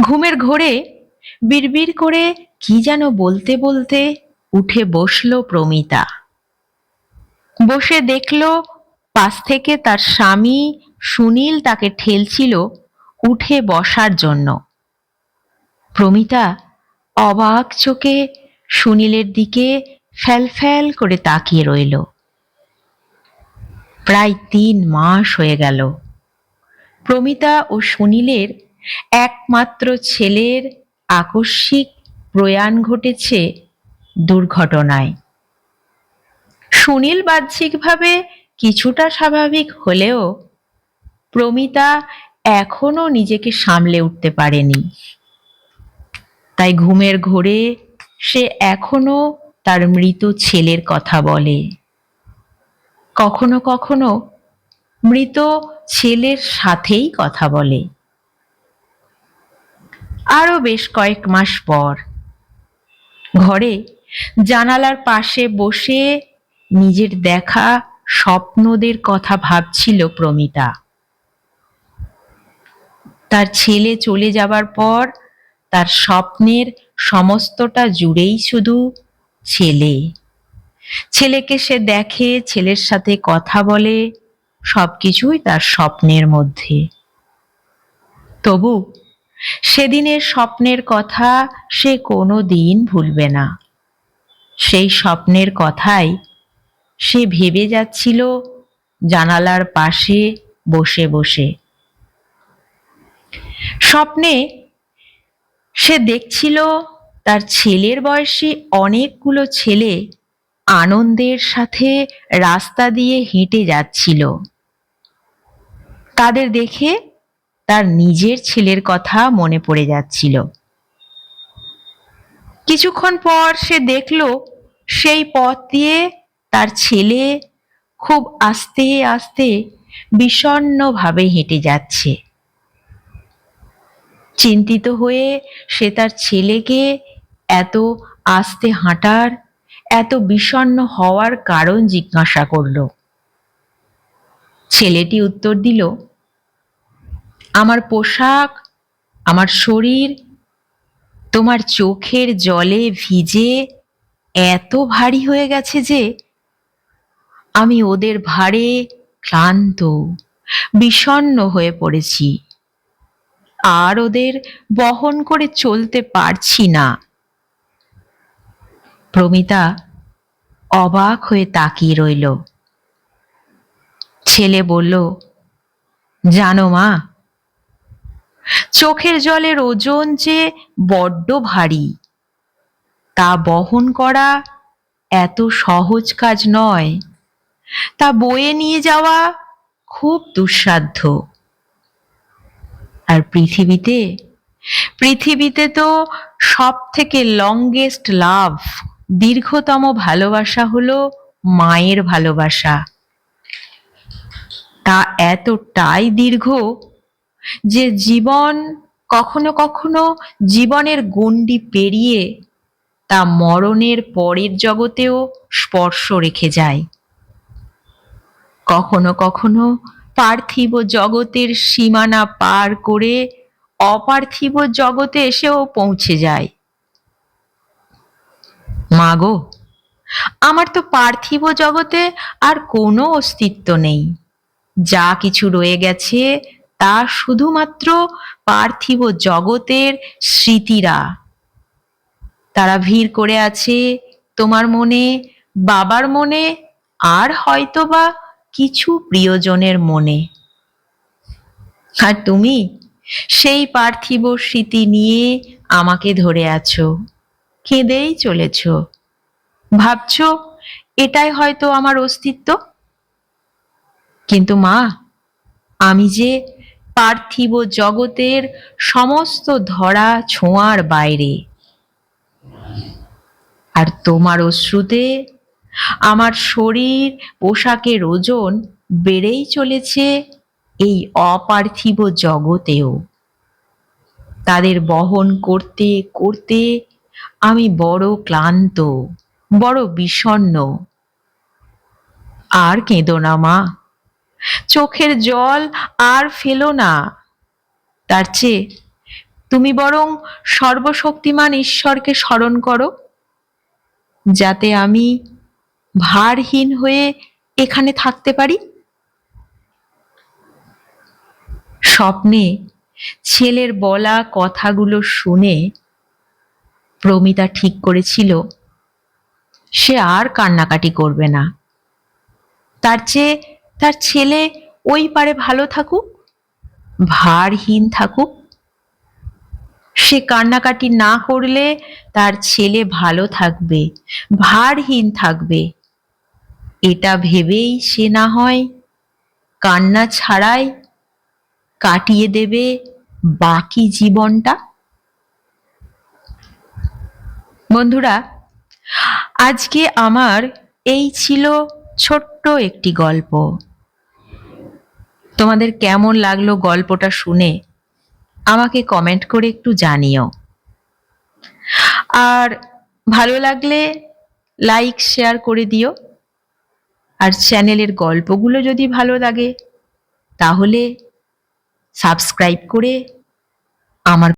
ঘুমের ঘোরে বিড়বিড় করে কি যেন বলতে বলতে উঠে বসল প্রমিতা। বসে দেখল পাশ থেকে তার স্বামী সুনীল তাকে ঠেলছিল উঠে বসার জন্য। প্রমিতা অবাক চোখে সুনীলের দিকে ফ্যাল ফ্যাল করে তাকিয়ে রইল। প্রায় তিন মাস হয়ে গেল। প্রমিতা ও সুনীলের একমাত্র ছেলের আকস্মিক প্রয়াণ ঘটেছে দুর্ঘটনায়। সুনীল বাহ্যিকভাবে কিছুটা স্বাভাবিক হলেও প্রমিতা এখনও নিজেকে সামলে উঠতে পারেনি। তাই ঘুমের ঘোরে সে এখনও তার মৃত ছেলের কথা বলে। কখনো কখনো মৃত ছেলের সাথেই কথা বলে। আরও বেশ কয়েক মাস পর। ঘরে জানালার পাশে বসে নিজের দেখা স্বপ্নদের কথা ভাবছিল প্রমিতা। তার ছেলে চলে যাবার পর তার স্বপ্নের সমস্তটা জুড়েই শুধু ছেলে। ছেলেকে সে দেখে, ছেলের সাথে কথা বলে, সবকিছুই তার স্বপ্নের মধ্যে। তবু সেদিনের স্বপ্নের কথা সে কোনো দিন ভুলবে না। সেই স্বপ্নের কথাই সে ভেবে যাচ্ছিল জানালার পাশে বসে বসে। স্বপ্নে সে দেখছিল তার ছেলের বয়সী অনেকগুলো ছেলে আনন্দের সাথে রাস্তা দিয়ে হেঁটে যাচ্ছিল। তাদের দেখে তার নিজের ছেলের কথা মনে পড়ে যাচ্ছিল। কিছুক্ষণ পর সে দেখল, সেই পথ দিয়ে তার ছেলে খুব আস্তে আস্তে বিষণ্ণভাবে হেঁটে যাচ্ছে। চিন্তিত হয়ে সে তার ছেলেকে এত আস্তে হাঁটার, এত বিষণ্ণ হওয়ার কারণ জিজ্ঞাসা করল। ছেলেটি উত্তর দিল আমার পোশাক, আমার শরীর, তোমার চোখের জলে ভিজে এত ভারী হয়ে গেছে যে আমি ওদের ভারে ক্লান্ত, বিষণ্ণ হয়ে পড়েছি। আর ওদের বহন করে চলতে পারছি না। প্রমিতা অবাক হয়ে তাকিয়ে রইল। ছেলে বলল, জানো মা চোখের জলের ওজন যে বড্ড ভারী, তা বহন করা এত সহজ কাজ নয়। তা বয়ে নিয়ে যাওয়া খুব দুঃসাধ্য। আর পৃথিবীতে পৃথিবীতে তো সব থেকে লংগেস্ট লাভ দীর্ঘতম ভালোবাসা হলো মায়ের ভালোবাসা। তা এতটাই দীর্ঘ যে জীবন কখনো কখনো জীবনের গণ্ডি পেরিয়ে তা মরণের পরের জগতেও স্পর্শ রেখে যায়। কখনো কখনো পার্থিব জগতের সীমানা পার করে অপার্থিব জগতে এসেও পৌঁছে যায়। মাগো আমার তো পার্থিব জগতে আর কোনো অস্তিত্ব নেই। যা কিছু রয়ে গেছে তা শুধুমাত্র পার্থিব জগতের স্মৃতিরা। তারা ভিড় করে আছে তোমার মনে, বাবার মনে, আর হয়তোবা কিছু প্রিয়জনের মনে। আর তুমি সেই পার্থিব স্মৃতি নিয়ে আমাকে ধরে আছো, কেঁদেই চলেছ। ভাবছ এটাই হয়তো আমার অস্তিত্ব? কিন্তু মা, আমি যে পার্থিব জগতের সমস্ত ধরা ছোঁয়ার বাইরে। আর তোমার অশ্রুতে আমার শরীর পোশাকের ওজন বেড়েই চলেছে এই অপার্থিব জগতেও। তাদের বহন করতে করতে আমি বড় ক্লান্ত, বড় বিষণ্ণ। আর কেঁদো না মা। চোখের জল আর ফেলো না। তার চেয়ে তুমি বরং সর্বশক্তিমান ঈশ্বরকে স্মরণ করো, যাতে আমি ভারহীন হয়ে এখানে থাকতে পারি। স্বপ্নে ছেলের বলা কথাগুলো শুনে প্রমিতা ঠিক করেছিল, সে আর কান্নাকাটি করবে না। তার চেয়ে তার ছেলে ওই পারে ভালো থাকুক, ভারহীন থাকুক। সে কান্নাকাটি না করলে তার ছেলে ভালো থাকবে, ভারহীন থাকবে। এটা ভেবেই সে না হয় কান্না ছাড়াই কাটিয়ে দেবে বাকি জীবনটা। বন্ধুরা, আজকে আমার এই ছিল ছোট্ট একটি গল্প। তোমাদের কেমন লাগল গল্পটা শুনে? আমাকে কমেন্ট করে একটু জানিও। আর ভালো লাগলে লাইক শেয়ার করে দিও। আর চ্যানেলের গল্পগুলো যদি ভালো লাগে, তাহলে সাবস্ক্রাইব করে আমার